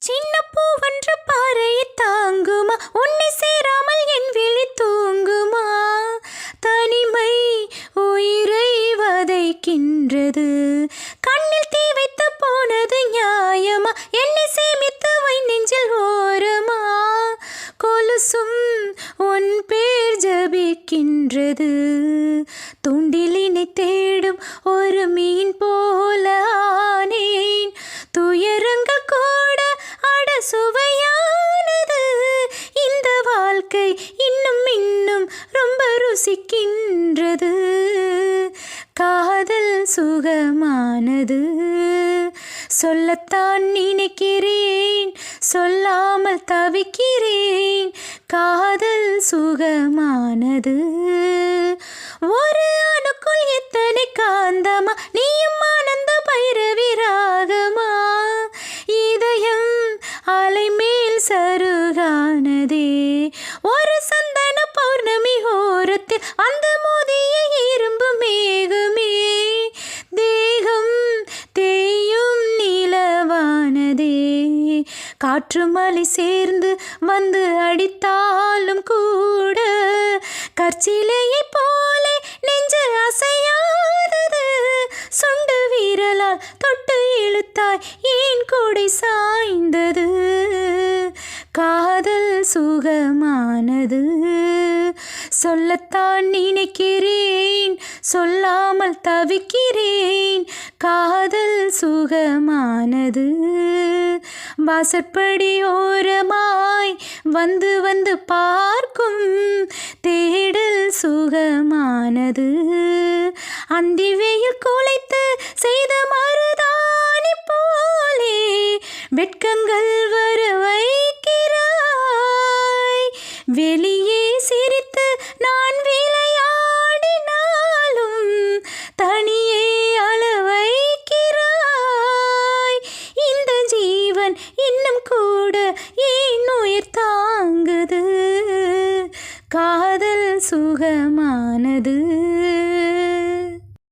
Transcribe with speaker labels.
Speaker 1: சின்ன பூவன்று பாறையை தாங்குமா? உன்னை சேராமல் என் விழி தூங்குமா? தனிமை உயிரை வதைக்கின்றது. கண்ணில் தீ வைத்து போனது நியாயமா? என்னை சேமித்து வை நெஞ்சில் ஓரமா? கொலுசும் உன் பேர் ஜபிக்கின்றது. துண்டிலினை தேடும் ஒரு மீன் போல ருசிக்கின்றது. காதல் சுகமானது. சொல்லத்தான் நினைக்கிறேன் சொல்லாமல் தவிக்கிறேன். காதல் சுகமானது. காற்று மலை சேர்ந்து வந்து அடித்தாலும் கூட கற்சிலையை போல நெஞ்சு அசையாதது. சுண்டு வீரலால் தொட்டு இழுத்தாய் ஏன் கூடை சாய்ந்தது? காதல் சுகமானது. சொல்லத்தான் நினைக்கிறேன் சொல்லாமல் தவிக்கிறேன். காதல் சுகமானது. வாசற்படியோரமாய் வந்து வந்து பார்க்கும் தேடல் சுகமானது. அந்தி வெயில் குலைத்து செய்த மருதாணி போலே வெட்கங்கள் கூட ஏன் உயிர் தாங்குது. காதல் சுகமானது.